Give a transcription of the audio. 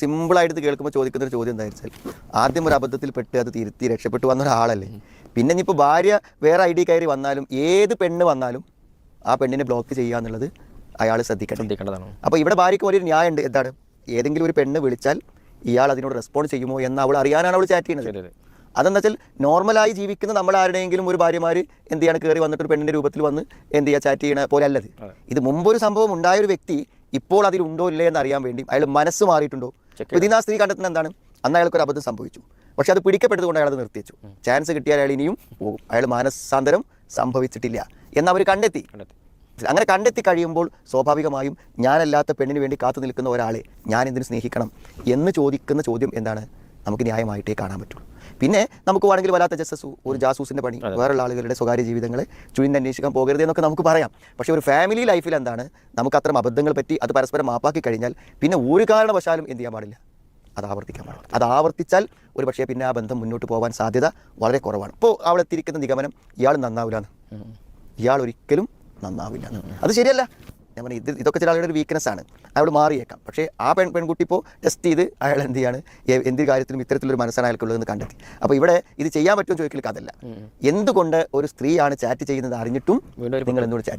സിമ്പിളായിട്ട് കേൾക്കുമ്പോൾ ചോദിക്കുന്ന ഒരു ചോദ്യം എന്താ വെച്ചാൽ ആദ്യം ഒരു അബദ്ധത്തിൽ പെട്ട് അത് തിരുത്തി രക്ഷപ്പെട്ടു വന്ന ഒരാളല്ലേ പിന്നെ ഇനിയിപ്പോൾ ഭാര്യ വേറെ ഐ ഡി കയറി വന്നാലും ഏത് പെണ്ണ് വന്നാലും ആ പെണ്ണിനെ ബ്ലോക്ക് ചെയ്യുക എന്നുള്ളത് അയാൾ ശ്രദ്ധിക്കണം ശ്രദ്ധിക്കേണ്ടതാണ്. അപ്പോൾ ഇവിടെ ഭാര്യയ്ക്ക് വലിയൊരു ന്യായം ഉണ്ട്. എന്താണ്? ഏതെങ്കിലും ഒരു പെണ്ണ് വിളിച്ചാൽ ഇയാൾ അതിനോട് റെസ്പോണ്ട് ചെയ്യുമോ എന്ന് അവൾ അറിയാനാണ് അവൾ ചാറ്റ് ചെയ്യുന്നത്. അതെന്താ വെച്ചാൽ നോർമലായി ജീവിക്കുന്ന നമ്മൾ ആരുടെയെങ്കിലും ഒരു ഭാര്യമാർ എന്ത് ചെയ്യാണ്? കയറി വന്നിട്ട് ഒരു പെണ്ണിന്റെ രൂപത്തിൽ വന്ന് എന്ത് ചെയ്യുക ചാറ്റ് ചെയ്യണ പോലെ അല്ലത്. ഇത് ഇത് മുമ്പൊരു സംഭവം ഉണ്ടായ ഒരു വ്യക്തി ഇപ്പോൾ അതിലുണ്ടോ ഇല്ലേ എന്ന് അറിയാൻ വേണ്ടി അയാൾ മനസ്സ് മാറിയിട്ടുണ്ടോ? ആ സ്ത്രീ കണ്ടെത്തുന്ന എന്താണ്? അന്ന് അയാൾക്ക് ഒരു അബദ്ധം സംഭവിച്ചു. പക്ഷെ അത് പിടിക്കപ്പെട്ടതുകൊണ്ട് അയാൾ അത് നിർത്തിച്ചു ചാൻസ് കിട്ടിയാൽ അയാൾ ഇനിയും പോകും. അയാൾ മാനസാന്തരം സംഭവിച്ചിട്ടില്ല എന്ന് അവർ കണ്ടെത്തി. അങ്ങനെ കണ്ടെത്തി കഴിയുമ്പോൾ സ്വാഭാവികമായും ഞാനല്ലാത്ത പെണ്ണിന് വേണ്ടി കാത്തു നിൽക്കുന്ന ഒരാളെ ഞാൻ എന്തിനു സ്നേഹിക്കണം എന്ന് ചോദിക്കുന്ന ചോദ്യം എന്താണ്? നമുക്ക് ന്യായമായിട്ടേ കാണാൻ പറ്റുള്ളൂ. പിന്നെ നമുക്ക് വേണമെങ്കിൽ വല്ലാത്ത ജസ്സസ് ഒരു ജാസൂസിന്റെ പണി വേറെയുള്ള ആളുകളുടെ സ്വകാര്യ ജീവിതങ്ങളെ ചുഴിഞ്ഞന്വേഷിക്കാൻ പോകരുത് എന്നൊക്കെ നമുക്ക് പറയാം. പക്ഷേ ഒരു ഫാമിലി ലൈഫിൽ എന്താണ്? നമുക്ക് അത്തരം അബദ്ധങ്ങൾ പറ്റി അത് പരസ്പരം മാപ്പാക്കി കഴിഞ്ഞാൽ പിന്നെ ഒരു കാരണവശാലും എന്ത് ചെയ്യാൻ പാടില്ല. അത് ആവർത്തിക്കാൻ പാടില്ല. അത് ആവർത്തിച്ചാൽ ഒരു പക്ഷേ പിന്നെ ആ ബന്ധം മുന്നോട്ട് പോകാൻ സാധ്യത വളരെ കുറവാണ്. ഇപ്പോൾ അവിടെ എത്തിയിരിക്കുന്ന നിഗമനം ഇയാൾ നന്നാവില്ല. ഇയാൾ ഒരിക്കലും നന്നാവില്ല അത് ശരിയല്ല. ഞാൻ പറഞ്ഞു ഇത് ഇതൊക്കെ ചില ആളുകളുടെ വീക്ക്നെസ് ആണ്. അയാൾ മാറിയേക്കാം. പക്ഷേ ആ പെൺ പെൺകുട്ടി ഇപ്പോൾ ടെസ്റ്റ് ചെയ്ത് അയാൾ എന്ത് ചെയ്യാണ്? എന്ത് കാര്യത്തിലും ഇത്തരത്തിലൊരു മനസ്സാണ് അയാൾക്കുള്ളതെന്ന് കണ്ടെത്തി. അപ്പോൾ ഇവിടെ ഇത് ചെയ്യാൻ പറ്റുമോ ചോദിക്കലേക്ക് അതല്ല എന്തുകൊണ്ട് ഒരു സ്ത്രീയാണ് ചാറ്റ് ചെയ്യുന്നത് അറിഞ്ഞിട്ടും നിങ്ങൾ എന്തുകൊണ്ട് ചാറ്റ്